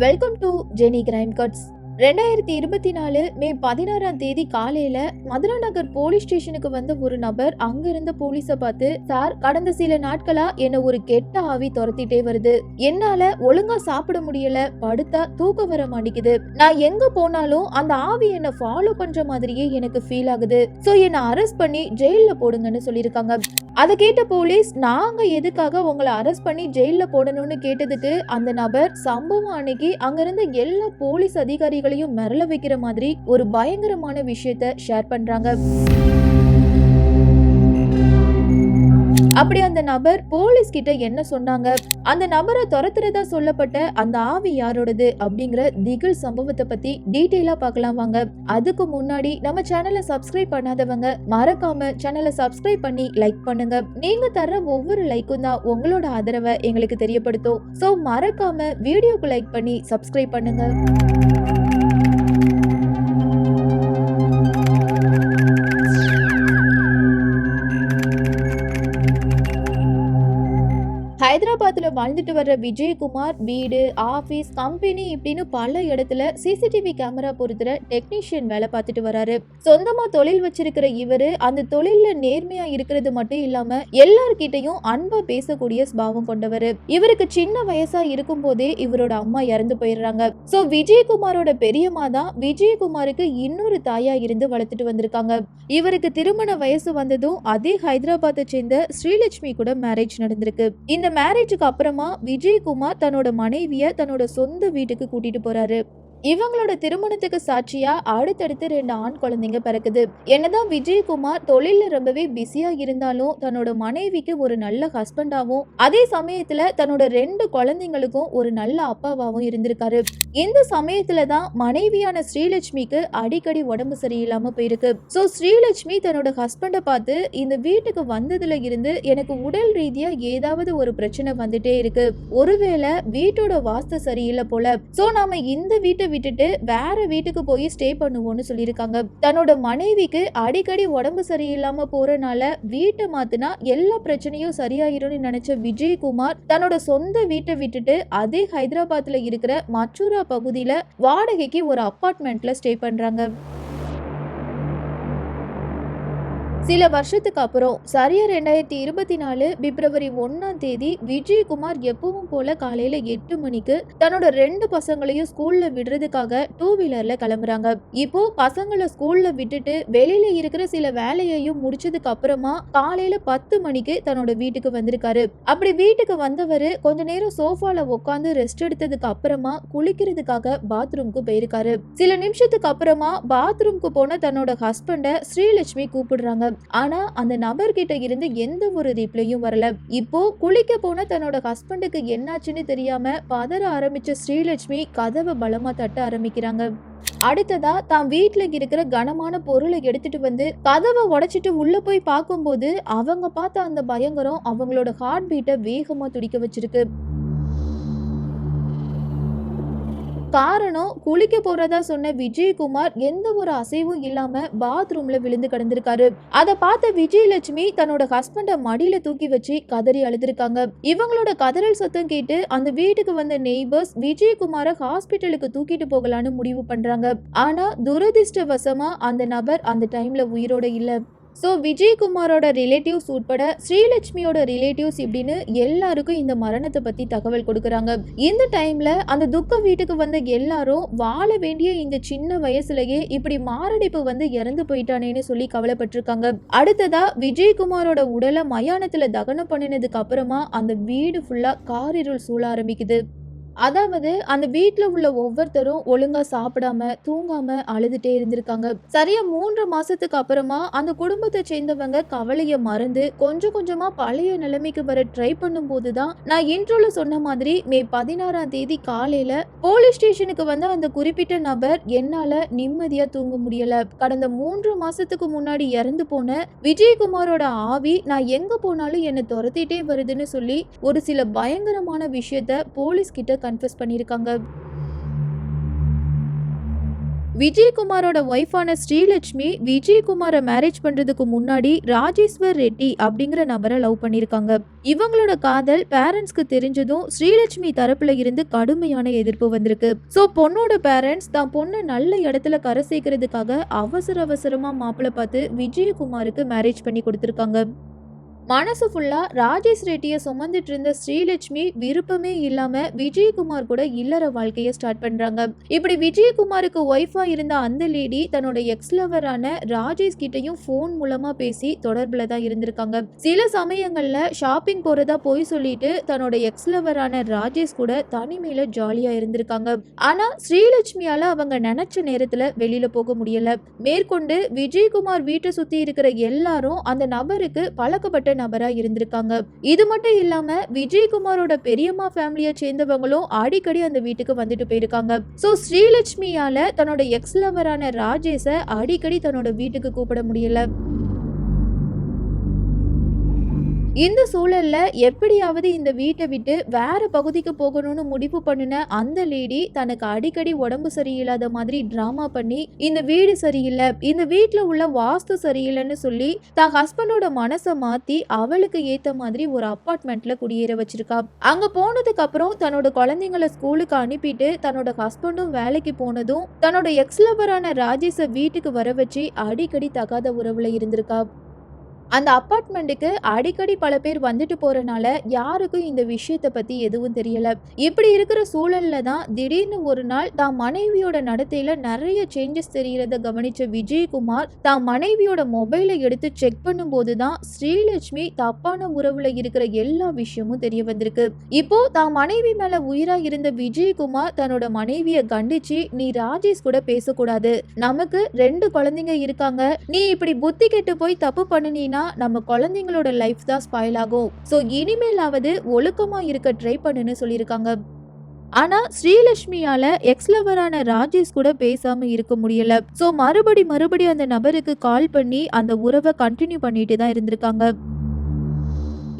Welcome to ஜெனி crime cuts ரெண்டாயிரத்தி இருபத்தி நாலு மே பதினாறாம் தேதி காலையில மதுரா நகர் போலீஸ் ஸ்டேஷனுக்கு வந்த ஒரு நபர் அங்கிருந்த போலீஸ பார்த்து சார் கடந்த சில நாட்களா என்ன ஒரு கெட்ட ஆவி துரத்திட்டே வருது. என்னால ஒழுங்கா சாப்பிட முடியல. படுத்தா தூக்கம் வர மாட்டேங்குது. நான் எங்க போனாலும் அந்த ஆவி என்ன ஃபாலோ பண்ற மாதிரியே எனக்கு ஃபீல் ஆகுது. சோ என்ன அரெஸ்ட் பண்ணி ஜெயில போடுங்கன்னு சொல்லியிருக்காங்க. அதை கேட்ட போலீஸ் நாங்க எதுக்காக உங்களை அரெஸ்ட் பண்ணி ஜெயில போடணும்னு கேட்டதுக்கு அந்த நபர் சம்பவம் அன்னைக்கு அங்கிருந்த எல்லா போலீஸ் அதிகாரிகளையும் மிரள வைக்கிற மாதிரி ஒரு பயங்கரமான விஷயத்த ஷேர் பண்றாங்க. அப்படி அந்த நபர் போலீஸ் கிட்ட என்ன சொன்னாங்க? அந்த நபரை துரத்துறதா சொல்லப்பட்ட அந்த ஆவி யாரோடது அப்படிங்கிற திகில் சம்பவத்தை பத்தி டீட்டெயிலா பார்க்கலாம் வாங்க. அதுக்கு முன்னாடி நம்ம சேனலை சப்ஸ்கிரைப் பண்ணாதவங்க மறக்காம சேனலை சப்ஸ்கிரைப் பண்ணி லைக் பண்ணுங்க. நீங்க தர்ற ஒவ்வொரு லைக்கும் தான் உங்களோட ஆதரவை எங்களுக்கு தெரியப்படுத்தும். சோ மறக்காம வீடியோக்கு லைக் பண்ணி சப்ஸ்கிரைப் பண்ணுங்க. ஹைதராபாத்தில் வாழ்ந்துட்டு வர்ற விஜயகுமார் வீடு ஆஃபீஸ் கம்பெனி இப்படின்னு பல இடத்துல சிசிடிவி கேமரா பொறுத்துற டெக்னீஷியன் வேலை பார்த்துட்டு வராரு. சொந்தமா தொழில் வச்சிருக்கிற இவரு அந்த தொழில்ல நேர்மையா இருக்கிறது மட்டும் இல்லாம எல்லார்கிட்டையும் அன்பா பேசக்கூடிய ஸ்பாவம் கொண்டவர். இவருக்கு சின்ன வயசா இருக்கும் போதே இவரோட அம்மா இறந்து போயிடுறாங்க. சோ விஜயகுமாரோட பெரியம்மா தான் விஜயகுமாருக்கு இன்னொரு தாயா இருந்து வளர்த்துட்டு வந்திருக்காங்க. இவருக்கு திருமண வயசு வந்ததும் அதே ஹைதராபாத்தை சேர்ந்த ஸ்ரீலட்சுமி கூட மேரேஜ் நடந்திருக்கு. இந்த மேரேஜுக்கு அப்புறமா விஜயகுமார் தன்னோட மனைவியை தன்னோட சொந்த வீட்டுக்கு கூட்டிகிட்டு போகிறாரு இவங்களோட திருமணத்துக்கு சாட்சியா அடுத்தடுத்து ரெண்டு ஆண் குழந்தைங்க பிறக்குது. என்னதான் விஜயகுமார் தொழில ரொம்பவே பிஸியா இருந்தாலும் தன்னோட மனைவிக்கு ஒரு நல்ல ஹஸ்பண்டாவும் அதே சமயத்துல தன்னோட ரெண்டு குழந்தைங்களுக்கும் ஒரு நல்ல அப்பாவாவும் இருந்திருக்காரு. இந்த சமயத்துல தான் மனைவியான ஸ்ரீலட்சுமிக்கு அடிக்கடி உடம்பு சரியில்லாம போயிருக்கு. சோ ஸ்ரீலட்சுமி தன்னோட ஹஸ்பண்டை பார்த்து இந்த வீட்டுக்கு வந்ததுல இருந்து எனக்கு உடல் ரீதியா ஏதாவது ஒரு பிரச்சனை வந்துட்டே இருக்கு. ஒருவேளை வீட்டோட வாஸ்து சரியில்லை போல. சோ நாம இந்த வீட்டை விட்டுட்டு வேற வீட்டுக்கு போய் ஸ்டே பண்ணுவோம்னு சொல்லியிருக்காங்க. தன்னோட மனைவிக்கு அடிக்கடி உடம்பு சரியில்லாம போறனால வீட்டை மாத்தினா எல்லா பிரச்சனையும் சரியாயிரும்னு நினைச்ச விஜயகுமார் தன்னோட சொந்த வீட்டை விட்டுட்டு அதே ஹைதராபாத்ல இருக்கிற மச்சூரா பகுதியில வாடகைக்கு ஒரு அப்பார்ட்மெண்ட்ல ஸ்டே பண்றாங்க. சில வருஷத்துக்கு அப்புறம் சரியா ரெண்டாயிரத்தி இருபத்தி நாலு பிப்ரவரி ஒன்னாம் தேதி விஜயகுமார் எப்பவும் போல காலையில எட்டு மணிக்கு தன்னோட ரெண்டு பசங்களையும் ஸ்கூல்ல விடுறதுக்காக டூ வீலர்ல கிளம்புறாங்க. இப்போ பசங்களை ஸ்கூல்ல விட்டுட்டு வெளியில இருக்கிற சில வேலையையும் முடிச்சதுக்கு அப்புறமா காலையில பத்து மணிக்கு தன்னோட வீட்டுக்கு வந்திருக்காரு. அப்படி வீட்டுக்கு வந்தவரு கொஞ்ச நேரம் சோஃபால உட்காந்து ரெஸ்ட் எடுத்ததுக்கு அப்புறமா குளிக்கிறதுக்காக பாத்ரூம்க்கு போயிருக்காரு. சில நிமிஷத்துக்கு அப்புறமா பாத்ரூம்க்கு போன தன்னோட ஹஸ்பண்ட ஸ்ரீலட்சுமி கூப்பிடுறாங்க. ஆனா அந்த நபர்கிட்ட இருந்து எந்த ஒரு ரிப்ளையும் வரல. இப்போ குளிக்க போன தன்னோட ஹஸ்பண்டுக்கு என்னாச்சுன்னு தெரியாம பதற ஆரம்பிச்ச ஸ்ரீலட்சுமி கதவை பலமா தட்ட ஆரம்பிக்கிறாங்க. அடுத்ததா தான் வீட்டில் இருக்கிற கனமான பொருளை எடுத்துட்டு வந்து கதவை உடைச்சிட்டு உள்ள போய் பார்க்கும்போது அவங்க பார்த்த அந்த பயங்கரம் அவங்களோட ஹார்ட் பீட்டை வேகமா துடிக்க வச்சிருக்கு. காரணம் குளிக்க போறதா சொன்ன விஜயகுமார் எந்த ஒரு அசைவும் இல்லாம பாத்ரூம்ல விழுந்து கிடந்திருக்காரு. அதை பார்த்த விஜயலட்சுமி தன்னோட ஹஸ்பண்ட மடியில தூக்கி வச்சு கதறி அழுதுருக்காங்க. இவங்களோட கதறல் சத்தம் கேட்டு அந்த வீட்டுக்கு வந்த நெய்பர்ஸ் விஜயகுமார ஹாஸ்பிட்டலுக்கு தூக்கிட்டு போகலான்னு முடிவு பண்றாங்க. ஆனா துரதிருஷ்டவசமா அந்த நபர் அந்த டைம்ல உயிரோட இல்ல. ஸோ விஜயகுமாரோட ரிலேட்டிவ்ஸ் உட்பட ஸ்ரீலட்சுமியோட ரிலேட்டிவ்ஸ் இப்படின்னு எல்லாருக்கும் இந்த மரணத்தை பற்றி தகவல் கொடுக்குறாங்க. இந்த டைமில் அந்த துக்க வீட்டுக்கு வந்த எல்லாரும் வாழ வேண்டிய இந்த சின்ன வயசுலயே இப்படி மாரடைப்பு வந்து இறந்து போயிட்டானேன்னு சொல்லி கவலைப்பட்டிருக்காங்க. அடுத்ததா விஜயகுமாரோட உடலை மயானத்தில் தகனம் பண்ணினதுக்கு அப்புறமா அந்த வீடு ஃபுல்லாக காரிருள் சூழ ஆரம்பிக்குது. அதாவது அந்த வீட்டில் உள்ள ஒவ்வொருத்தரும் ஒழுங்கா சாப்பிடாம தூங்காம அழுதுட்டே இருந்திருக்காங்க. சரியா மூன்று மாசத்துக்கு அப்புறமா அந்த குடும்பத்தை சேர்ந்தவங்க கவலைய மறந்து கொஞ்சம் கொஞ்சமா பழைய நிலைமைக்கு வர ட்ரை பண்ணும்போது தான் நான் இன்ட்ரோல சொன்ன மாதிரி மே பதினாறாம் தேதி காலையில போலீஸ் ஸ்டேஷனுக்கு வந்த அந்த குறிப்பிட்ட நபர் என்னால நிம்மதியா தூங்க முடியல. கடந்த மூன்று மாசத்துக்கு முன்னாடி இறந்து போன விஜயகுமாரோட ஆவி நான் எங்க போனாலும் என்னை துரத்திட்டே வருதுன்னு சொல்லி ஒரு சில பயங்கரமான விஷயத்த போலீஸ் கிட்ட கன்ஃபியூஸ் பண்ணியிருக்காங்க. விஜயகுமாரோட ஒய்ஃபான ஸ்ரீலட்சுமி விஜயகுமாரை மேரேஜ் பண்ணுறதுக்கு முன்னாடி ராஜேஸ்வர் ரெட்டி அப்படிங்கிற நபரை லவ் பண்ணியிருக்காங்க. இவங்களோட காதல் பேரண்ட்ஸ்க்கு தெரிஞ்சதும் ஸ்ரீலட்சுமி தரப்புல இருந்து கடுமையான எதிர்ப்பு வந்திருக்கு. ஸோ பொண்ணோட பேரண்ட்ஸ் தான் பொண்ணை நல்ல இடத்துல கரை சேர்க்கறதுக்காக அவசர அவசரமாக மாப்பிள்ளை பார்த்து விஜயகுமாருக்கு மேரேஜ் பண்ணி கொடுத்துருக்காங்க. மனசு ஃபுல்லாக ராஜேஷ் ரெட்டியை சுமந்துட்டு இருந்த ஸ்ரீலட்சுமி விருப்பமே இல்லாமல் விஜயகுமார் கூட இல்லற வாழ்க்கையை ஸ்டார்ட் பண்ணுறாங்க இப்படி விஜயகுமாருக்கு ஒய்ஃபாக இருந்த அந்த லேடி தன்னோட எக்ஸ் லவரான ராஜேஷ் கிட்டையும் ஃபோன் மூலமாக பேசி தொடர்பில் தான் இருந்திருக்காங்க. சில சமயங்களில் ஷாப்பிங் போகிறதா போய் சொல்லிட்டு தன்னோட எக்ஸ் லவரான ராஜேஷ் கூட தனிமையில் ஜாலியாக இருந்திருக்காங்க. ஆனால் ஸ்ரீலட்சுமியால் அவங்க நினச்ச நேரத்தில் வெளியில் போக முடியலை. மேற்கொண்டு விஜயகுமார் வீட்டை சுற்றி இருக்கிற எல்லாரும் அந்த நபருக்கு பழக்கப்பட்ட நபராக இருந்திருக்காங்க. இது மட்டும் இல்லாம விஜயகுமாரோட பெரியம்மா ஃபேமிலியை சேர்ந்தவங்களும் அடிக்கடி அந்த வீட்டுக்கு வந்துட்டு போயிருக்காங்க. ஸோ ஸ்ரீலட்சுமியால தன்னோட எக்ஸ் லவரான ராஜேஷை அடிக்கடி தன்னோட வீட்டுக்கு கூப்பிட முடியல. இந்த சூழல்ல எப்படியாவது இந்த வீட்டை விட்டு வேற பகுதிக்கு போகணும்னு முடிவு பண்ணின அந்த லேடி தனக்கு அடிக்கடி உடம்பு சரியில்லாத மாதிரி டிராமா பண்ணி இந்த வீடு சரியில்லை இந்த வீட்டில் உள்ள வாஸ்து சரியில்லைன்னு சொல்லி தான் ஹஸ்பண்டோட மனசை மாத்தி அவளுக்கு ஏத்த மாதிரி ஒரு அப்பார்ட்மெண்ட்ல குடியேற வச்சிருக்கா. அங்க போனதுக்கு அப்புறம் தன்னோட குழந்தைங்களை ஸ்கூலுக்கு அனுப்பிட்டு தன்னோட ஹஸ்பண்டும் வேலைக்கு போனதும் தன்னோட எக்ஸ் லவரான ராஜேஷை வீட்டுக்கு வர வச்சு அடிக்கடி தகாத உறவுல இருந்திருக்கா. அந்த அப்பார்ட்மெண்ட்டுக்கு அடிக்கடி பல பேர் வந்துட்டு போறனால யாருக்கும் இந்த விஷயத்தை பத்தி எதுவும் தெரியல. இப்படி இருக்கிற சூழல்ல தான் திடீர்னு ஒரு நாள் தான் மனைவியோட நடத்தையில நிறைய சேஞ்சஸ் தெரிகிறத கவனிச்ச விஜயகுமார் தான் மனைவியோட மொபைலை எடுத்து செக் பண்ணும்போது தான் ஸ்ரீலட்சுமி தப்பான உறவுல இருக்கிற எல்லா விஷயமும் தெரிய வந்திருக்கு. இப்போ தான் மனைவி மேல உயிரா இருந்த விஜயகுமார் தன்னோட மனைவிய கண்டிச்சு நீ ராஜேஷ் கூட பேசக்கூடாது. நமக்கு ரெண்டு குழந்தைங்க இருக்காங்க. நீ இப்படி புத்தி கெட்டு போய் தப்பு பண்ணுனீனா நம்ம குழந்தைங்களோட லைஃப் தான் ஸ்பாயில் ஆகும். ஸோ இனிமேலாவது ஒழுக்கமா இருக்க ட்ரை பண்ணுன்னு சொல்லியிருக்காங்க. ஆனா ஸ்ரீலட்சுமியால எக்ஸ் லவரான ராஜேஷ் கூட பேசாம இருக்க முடியல. ஸோ மறுபடி மறுபடி அந்த நபருக்கு கால் பண்ணி அந்த உறவை கண்டினியூ பண்ணிட்டு தான் இருந்திருக்காங்க.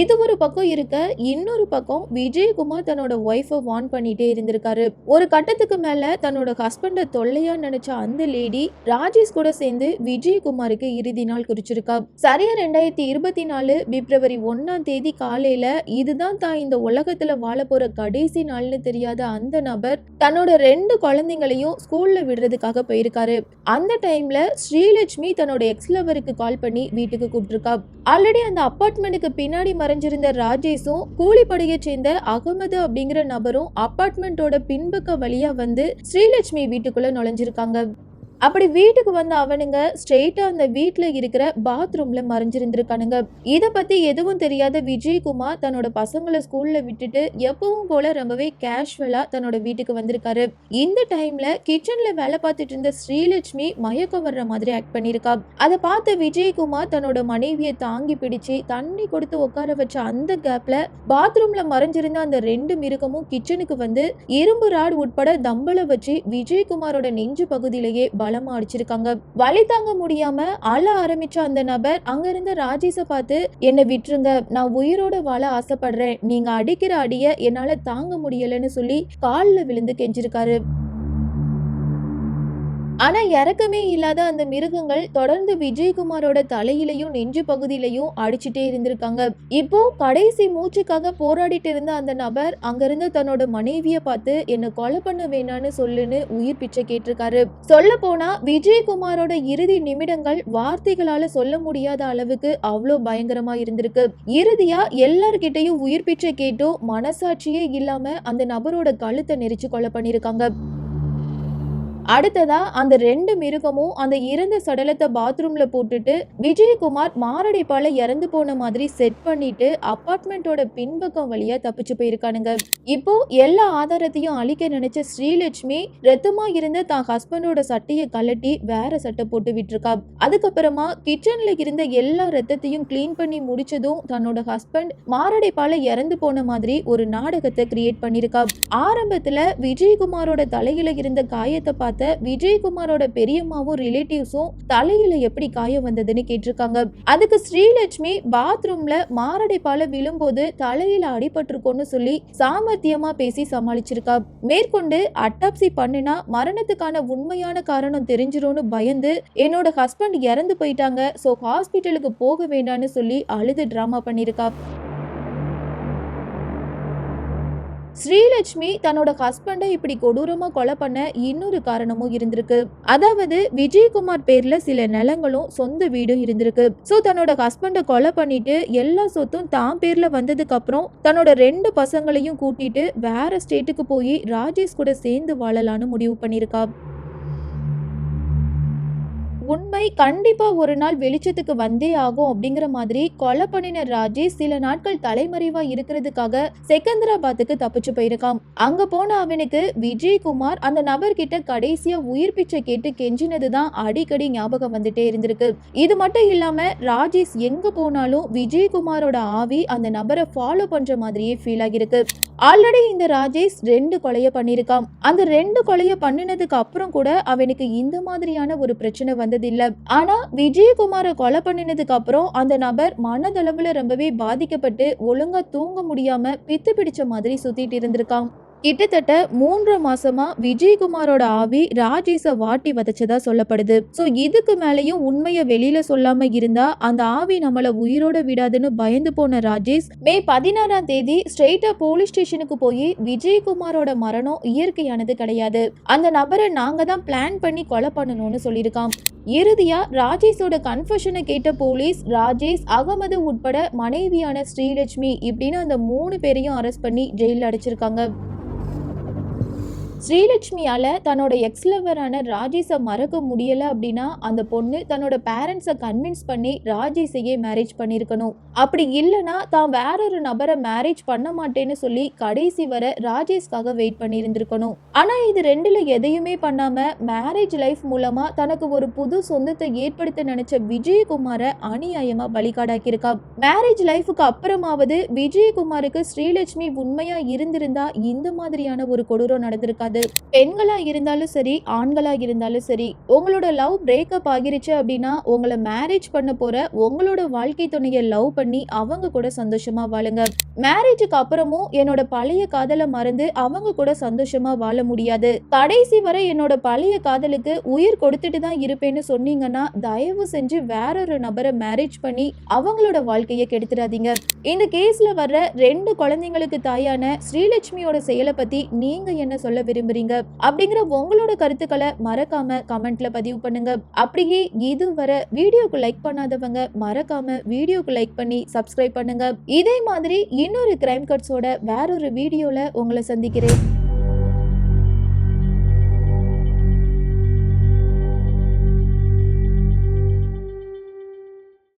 இது ஒரு பக்கம் இருக்க இன்னொரு பக்கம் விஜயகுமார் தன்னோட ஒய்ஃபை வார்ன் பண்ணிட்டே இருந்திருக்காரு. ஒரு கட்டத்துக்கு மேல தன்னோட ஹஸ்பண்டை தொல்லையா நினைச்ச அந்த லேடி ராஜேஷ் கூட சேர்ந்து விஜயகுமாருக்கு இறுதி நாள் குறிச்சிருக்கா. சரியா ரெண்டாயிரத்தி இருபத்தி நாலு பிப்ரவரி ஒன்னாம் தேதி காலையில இதுதான் தான் இந்த உலகத்துல வாழ போற கடைசி நாள்னு தெரியாத அந்த நபர் தன்னோட ரெண்டு குழந்தைங்களையும் ஸ்கூல்ல விடுறதுக்காக போயிருக்காரு. அந்த டைம்ல ஸ்ரீலட்சுமி தன்னோட எக்ஸ் லவருக்கு கால் பண்ணி வீட்டுக்கு கூப்பிட்டுருக்கா ஆல்ரெடி அந்த அப்பார்ட்மெண்ட்டுக்கு பின்னாடி மறைஞ்சிருந்த ராஜேஷும் கூலிப்படையை சேர்ந்த அகமது அப்படிங்கிற நபரும் அப்பார்ட்மெண்ட்டோட பின்பக்க வழியா வந்து ஸ்ரீலட்சுமி வீட்டுக்குள்ள நுழைஞ்சிருக்காங்க. அப்படி வீட்டுக்கு வந்த அவனுங்க ஸ்ட்ரெயிட்டாக அந்த வீட்டில் இருக்கிற பாத்ரூமில் மறைஞ்சிருந்திருக்கானுங்க. இதை பற்றி எதுவும் தெரியாத விஜயகுமார் தன்னோட பசங்களை ஸ்கூலில் விட்டுட்டு எப்பவும் போல ரொம்பவே கேஷுவலாக தன்னோட வீட்டுக்கு வந்திருக்காரு. இந்த டைமில் கிச்சனில் வேலை பார்த்துட்டு இருந்த ஸ்ரீலட்சுமி மயக்கம் வர்ற மாதிரி ஆக்ட் பண்ணியிருக்கா. அதை பார்த்த விஜயகுமார் தன்னோட மனைவியை தாங்கி பிடிச்சு தண்ணி கொடுத்து உட்கார வச்ச அந்த கேப்பில் பாத்ரூமில் மறைஞ்சிருந்த அந்த ரெண்டு மிருகமும் கிச்சனுக்கு வந்து இரும்பு ராட் உட்பட தம்பளை வச்சு விஜயகுமாரோட நெஞ்சு பகுதியிலேயே பலமா அடிச்சிருக்காங்க. வலி தாங்க முடியாம அழ ஆரம்பிச்ச அந்த நபர் அங்க இருந்த ராஜேஷை பார்த்து என்னை விட்டுருங்க. நான் உயிரோட வாழ ஆசைப்படுறேன். நீங்க அடிக்கிற அடிய என்னால தாங்க முடியலன்னு சொல்லி காலில் விழுந்து கெஞ்சிருக்காரு. ஆனால் இறக்கமே இல்லாத அந்த மிருகங்கள் தொடர்ந்து விஜயகுமாரோட தலையிலையும் நெஞ்சு பகுதியிலையும் அடிச்சுட்டே இருந்திருக்காங்க. இப்போ கடைசி மூச்சுக்காக போராடிட்டு இருந்த அந்த நபர் அங்கிருந்து தன்னோட மனைவியை பார்த்து என்ன கொலை பண்ண வேணான்னு சொல்லுன்னு உயிர் பிச்சை கேட்டிருக்காரு. சொல்ல போனா விஜயகுமாரோட இறுதி நிமிடங்கள் வார்த்தைகளால சொல்ல முடியாத அளவுக்கு அவ்வளோ பயங்கரமா இருந்திருக்கு. இறுதியா எல்லார்கிட்டையும் உயிர் பிச்சை கேட்டும் மனசாட்சியே இல்லாம அந்த நபரோட கழுத்தை நெரிச்சு கொலை பண்ணிருக்காங்க. அடுத்ததா அந்த ரெண்டு மிருகமும் அந்த இறந்த சடலத்தை பாத்ரூம்ல போட்டுட்டு விஜயகுமார் மாரடைப்பால இறந்து போன மாதிரி செட் பண்ணிட்டு அப்பார்ட்மெண்ட்டோட பின்பக்கம் வழியா தப்பிச்சு போயிருக்கானுங்க. இப்போ எல்லா ஆதாரத்தையும் அழிக்க நினைச்ச ஸ்ரீலட்சுமி ரத்தமா இருந்த தான் ஹஸ்பண்டோட சட்டையை கலட்டி வேற சட்டை போட்டு விட்டுருக்கா. அதுக்கப்புறமா கிச்சன்ல இருந்த எல்லா ரத்தத்தையும் க்ளீன் பண்ணி முடிச்சதும் தன்னோட ஹஸ்பண்ட் மாரடைப்பால இறந்து போன மாதிரி ஒரு நாடகத்தை கிரியேட் பண்ணிருக்கா. ஆரம்பத்துல விஜயகுமாரோட தலையில இருந்த காயத்தை பார்த்து பார்த்த விஜயகுமாரோட பெரியம்மாவும் ரிலேட்டிவ்ஸும் தலையில எப்படி காயம் வந்ததுன்னு கேட்டிருக்காங்க. அதுக்கு ஸ்ரீலட்சுமி பாத்ரூம்ல மாரடைப்பால விழும்போது தலையில அடிபட்டிருக்கோன்னு சொல்லி சாமர்த்தியமா பேசி சமாளிச்சிருக்கா. மேற்கொண்டு அட்டாப்சி பண்ணுனா மரணத்துக்கான உண்மையான காரணம் தெரிஞ்சிரும்னு பயந்து என்னோட ஹஸ்பண்ட் இறந்து போயிட்டாங்க. ஸோ ஹாஸ்பிட்டலுக்கு போக வேண்டாம்னு சொல்லி அழுது ட்ராமா பண்ணியிருக்கா ஸ்ரீலட்சுமி தன்னோட ஹஸ்பண்டை இப்படி கொடூரமா கொலை பண்ண இன்னொரு காரணமும் இருந்திருக்கு. அதாவது விஜயகுமார் பேர்ல சில நிலங்களும் சொந்த வீடும் இருந்திருக்கு. ஸோ தன்னோட ஹஸ்பண்டை கொலை பண்ணிட்டு எல்லா சொத்தும் தான் பேர்ல வந்ததுக்கு அப்புறம் தன்னோட ரெண்டு பசங்களையும் கூட்டிட்டு வேற ஸ்டேட்டுக்கு போய் ராஜேஷ் கூட சேர்ந்து வாழலாம்னு முடிவு பண்ணியிருக்கா. உண்மை கண்டிப்பாக ஒரு நாள் வெளிச்சத்துக்கு வந்தே ஆகும் அப்படிங்கிற மாதிரி கொலை பண்ணின ராஜேஷ் சில நாட்கள் தலைமறைவாக இருக்கிறதுக்காக செகந்திராபாத்துக்கு தப்பிச்சு போயிருக்கான் அங்கே போன அவனுக்கு விஜயகுமார் அந்த நபர்கிட்ட கடைசியாக உயிர் பிச்சை கேட்டு கெஞ்சினது தான் அடிக்கடி ஞாபகம் வந்துட்டே இருந்திருக்கு. இது மட்டும் இல்லாமல் ராஜேஷ் எங்கே போனாலும் விஜயகுமாரோட ஆவி அந்த நபரை ஃபாலோ பண்ணுற மாதிரியே ஃபீல் ஆகிருக்கு ஆல்ரெடி இந்த ராஜேஷ் ரெண்டு கொலைய பண்ணியிருக்கான் அந்த ரெண்டு கொலைய பண்ணினதுக்கு அப்புறம் கூட அவனுக்கு இந்த மாதிரியான ஒரு பிரச்சனை இல்லை ஆனால் விஜயகுமாரை கொலை பண்ணினதுக்கு அப்புறம் அந்த நபர் மனதளவில் ரொம்பவே பாதிக்கப்பட்டு ஒழுங்காக தூங்க முடியாமல் பித்து பிடிச்ச மாதிரி சுற்றிட்டு இருந்திருக்கான் கிட்டத்தட்ட மூன்று மாசமா விஜயகுமாரோட ஆவி ராஜேஷ வாட்டி வதச்சதா சொல்லப்படுது. சோ இதுக்கு மேலேயும் உண்மையை வெளியில சொல்லாம இருந்தா அந்த ஆவி நம்மள உயிரோட விடாதுன்னு பயந்து போன ராஜேஷ் மே பதினாறாம் தேதி ஸ்ட்ரெயிட்டா போலீஸ் ஸ்டேஷனுக்கு போய் விஜயகுமாரோட மரணம் இயற்கையானது கிடையாது. அந்த நபரை நாங்க தான் பிளான் பண்ணி கொலை பண்ணணும்னு சொல்லியிருக்கான் இறுதியா ராஜேஷோட கன்ஃபஷனை கேட்ட போலீஸ் ராஜேஷ் அகமது உட்பட மனைவியான ஸ்ரீலட்சுமி இப்படின்னு அந்த மூணு பேரையும் அரெஸ்ட் பண்ணி ஜெயிலில் அடைச்சிருக்காங்க. ஸ்ரீலட்சுமியால் தன்னோட எக்ஸ் லவரான ராஜேஷை மறக்க முடியலை அப்படின்னா அந்த பொண்ணு தன்னோட பேரண்ட்ஸை கன்வின்ஸ் பண்ணி ராஜேஷையே மேரேஜ் பண்ணியிருக்கணும் அப்படி இல்லைன்னா தான் வேற ஒரு நபரை மேரேஜ் பண்ண மாட்டேன்னு சொல்லி கடைசி வரை ராஜேஷ்காக வெயிட் பண்ணியிருந்திருக்கணும் ஆனால் இது ரெண்டில் எதையுமே பண்ணாமல் மேரேஜ் லைஃப் மூலமாக தனக்கு ஒரு புது சொந்தத்தை ஏற்படுத்த நினைச்ச விஜயகுமாரை அநியாயமாக பலிகாடாக்கியிருக்கா மேரேஜ் லைஃபுக்கு அப்புறமாவது விஜயகுமாருக்கு ஸ்ரீலட்சுமி உண்மையாக இருந்திருந்தா இந்த மாதிரியான ஒரு கொடூரம் நடந்திருக்காது. பெண்களா இருந்தாலும் சரி ஆண்களாக இருந்தாலும் சரி உங்களோட லவ் பிரேக்கப் ஆகிருச்சு அப்படின்னா உங்களை மேரேஜ் பண்ண போகிற உங்களோட வாழ்க்கை துணையை லவ் பண்ணி அவங்க கூட சந்தோஷமாக வாழுங்க. மேரேஜுக்கு அப்புறமும் என்னோட பழைய காதலை மறந்து அவங்க கூட சந்தோஷமா வாழ முடியாது. கடைசி வரை என்னோட பழைய காதலுக்கு உயிர் கொடுத்துட்டு தான் இருப்பேன்னு சொன்னீங்கன்னா தயவு செஞ்சு வேற ஒரு நபரை மேரேஜ் பண்ணி அவங்களோட வாழ்க்கையை கெடுத்துடாதீங்க இந்த கேஸ்ல வர்ற ரெண்டு குழந்தைங்களுக்கு தாயான ஸ்ரீலட்சுமியோட செயலை பத்தி நீங்க என்ன சொல்ல விரும்புறீங்க? அப்படிங்கிற உங்களோட கருத்துக்களை மறக்காம கமெண்ட்ல பதிவு பண்ணுங்க. அப்படியே இதுவரை வீடியோக்கு லைக் பண்ணாதவங்க மறக்காம வீடியோக்கு லைக் பண்ணி சப்ஸ்கிரைப் பண்ணுங்க. இதே மாதிரி இன்னொரு கிரைம் கட்ஸோட வேறொரு வீடியோவில் உங்களை சந்திக்கிறேன்.